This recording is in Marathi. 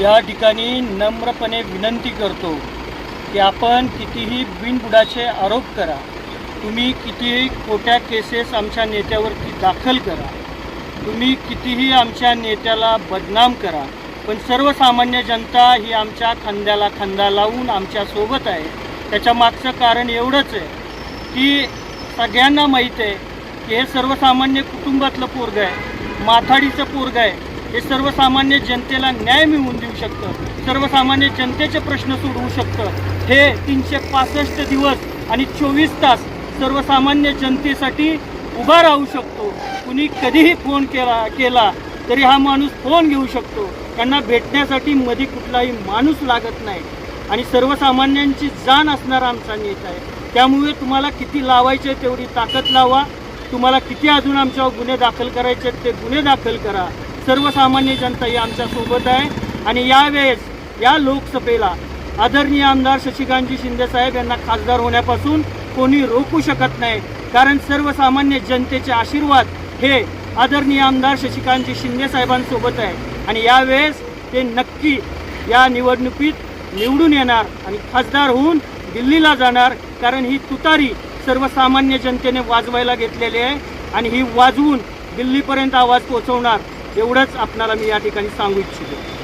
या ठिकाणी नम्रपणे विनंती करतो की आपण कितीही बिनबुडाचे आरोप करा तुम्ही कितीही खोट्या केसेस आमच्या नेत्यावरती दाखल करा तुम्ही कितीही आमच्या नेत्याला बदनाम करा पण सर्वसामान्य जनता ही आमच्या खांद्याला खांदा लावून आमच्यासोबत आहे. त्याच्या मागचं कारण एवढंच आहे की सगळ्यांना माहीत आहे की हे सर्वसामान्य कुटुंबातलं पोरगं आहे माथाडीचं पोरगं आहे. हे सर्वसामान्य जनतेला न्याय मिळवून देऊ शकतं. सर्वसामान्य जनतेचे प्रश्न सोडवू शकतं. हे तीनशे पासष्ट दिवस आणि चोवीस तास सर्वसामान्य जनतेसाठी उभा राहू शकतो. कुणी कधीही फोन केला केला तरी हा माणूस फोन घेऊ शकतो. त्यांना भेटण्यासाठी मध्ये कुठलाही माणूस लागत नाही. आणि सर्वसामान्यांची जाण असणारा आमचा नेता आहे. त्यामुळे तुम्हाला किती लावायचे तेवढी ताकद लावा. तुम्हाला किती अजून आमच्यावर गुन्हे दाखल करायचे आहेत ते गुन्हे दाखल करा. सर्वसामान्य जनता ही आमच्यासोबत आहे. आणि यावेळेस या लोकसभेला आदरणीय आमदार शशिकांतजी शिंदेसाहेब यांना खासदार होण्यापासून कोणी रोखू शकत नाही. कारण सर्वसामान्य जनतेचे आशीर्वाद हे आदरणीय आमदार शशिकांतजी शिंदेसाहेबांसोबत आहे. आणि यावेळेस ते नक्की या निवडणुकीत निवडून येणार आणि खासदार होऊन दिल्लीला जाणार. कारण ही तुतारी सर्वसामान्य जनतेने वाजवायला घेतलेली आहे. आणि ही वाजवून दिल्लीपर्यंत आवाज पोहोचवणार एवढंच आपणाला मी या ठिकाणी सांगू इच्छितो.